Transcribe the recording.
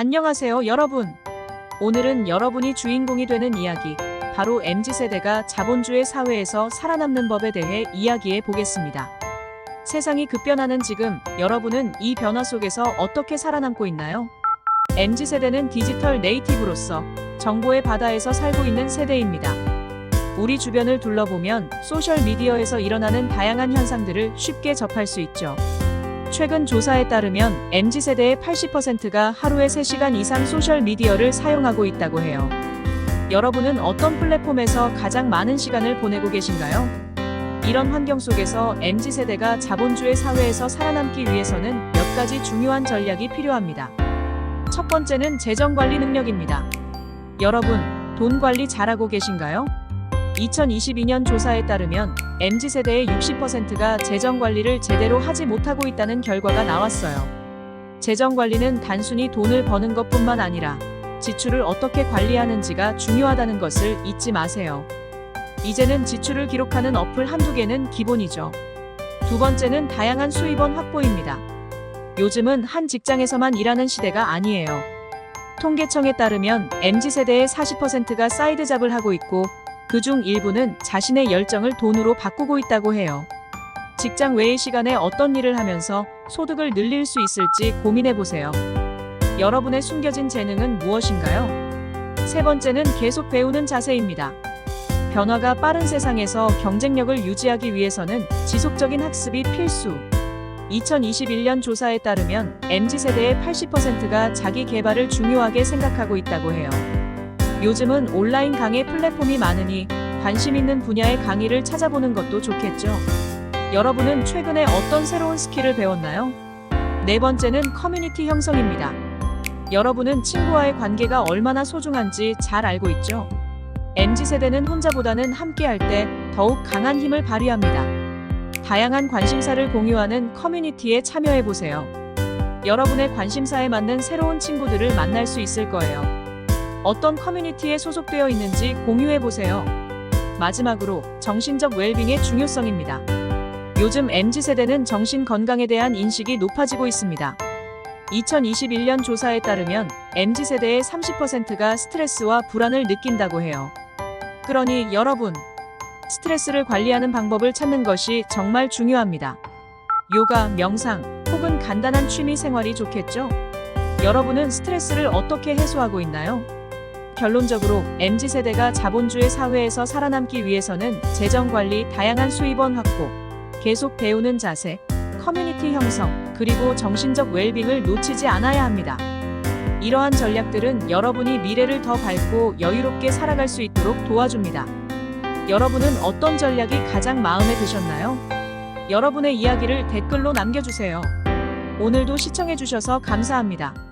안녕하세요, 여러분. 오늘은 여러분이 주인공이 되는 이야기, 바로 MZ세대가 자본주의 사회에서 살아남는 법에 대해 이야기해 보겠습니다. 세상이 급변하는 지금, 여러분은 이 변화 속에서 어떻게 살아남고 있나요? MZ세대는 디지털 네이티브로서 정보의 바다에서 살고 있는 세대입니다. 우리 주변을 둘러보면 소셜미디어에서 일어나는 다양한 현상들을 쉽게 접할 수 있죠. 최근 조사에 따르면 MZ세대의 80%가 하루에 3시간 이상 소셜미디어를 사용하고 있다고 해요. 여러분은 어떤 플랫폼에서 가장 많은 시간을 보내고 계신가요? 이런 환경 속에서 MZ세대가 자본주의 사회에서 살아남기 위해서는 몇 가지 중요한 전략이 필요합니다. 첫 번째는 재정 관리 능력입니다. 여러분, 돈 관리 잘하고 계신가요? 2022년 조사에 따르면 MZ세대의 60%가 재정 관리를 제대로 하지 못하고 있다는 결과가 나왔어요. 재정 관리는 단순히 돈을 버는 것뿐만 아니라 지출을 어떻게 관리하는지가 중요하다는 것을 잊지 마세요. 이제는 지출을 기록하는 어플 한두 개는 기본이죠. 두 번째는 다양한 수입원 확보입니다. 요즘은 한 직장에서만 일하는 시대가 아니에요. 통계청에 따르면 MZ세대의 40%가 사이드 잡을 하고 있고 그중 일부는 자신의 열정을 돈으로 바꾸고 있다고 해요. 직장 외의 시간에 어떤 일을 하면서 소득을 늘릴 수 있을지 고민해 보세요. 여러분의 숨겨진 재능은 무엇인가요? 세 번째는 계속 배우는 자세입니다. 변화가 빠른 세상에서 경쟁력을 유지하기 위해서는 지속적인 학습이 필수. 2021년 조사에 따르면 MZ세대의 80%가 자기 개발을 중요하게 생각하고 있다고 해요. 요즘은 온라인 강의 플랫폼이 많으니 관심 있는 분야의 강의를 찾아보는 것도 좋겠죠. 여러분은 최근에 어떤 새로운 스킬을 배웠나요? 네 번째는 커뮤니티 형성입니다. 여러분은 친구와의 관계가 얼마나 소중한지 잘 알고 있죠? MZ세대는 혼자보다는 함께할 때 더욱 강한 힘을 발휘합니다. 다양한 관심사를 공유하는 커뮤니티에 참여해보세요. 여러분의 관심사에 맞는 새로운 친구들을 만날 수 있을 거예요. 어떤 커뮤니티에 소속되어 있는지 공유해 보세요. 마지막으로 정신적 웰빙의 중요성입니다. 요즘 MZ세대는 정신 건강에 대한 인식이 높아지고 있습니다. 2021년 조사에 따르면 MZ세대의 30%가 스트레스와 불안을 느낀다고 해요. 그러니 여러분, 스트레스를 관리하는 방법을 찾는 것이 정말 중요합니다. 요가, 명상, 혹은 간단한 취미 생활이 좋겠죠? 여러분은 스트레스를 어떻게 해소하고 있나요? 결론적으로 MZ세대가 자본주의 사회에서 살아남기 위해서는 재정 관리, 다양한 수입원 확보, 계속 배우는 자세, 커뮤니티 형성, 그리고 정신적 웰빙을 놓치지 않아야 합니다. 이러한 전략들은 여러분이 미래를 더 밝고 여유롭게 살아갈 수 있도록 도와줍니다. 여러분은 어떤 전략이 가장 마음에 드셨나요? 여러분의 이야기를 댓글로 남겨주세요. 오늘도 시청해주셔서 감사합니다.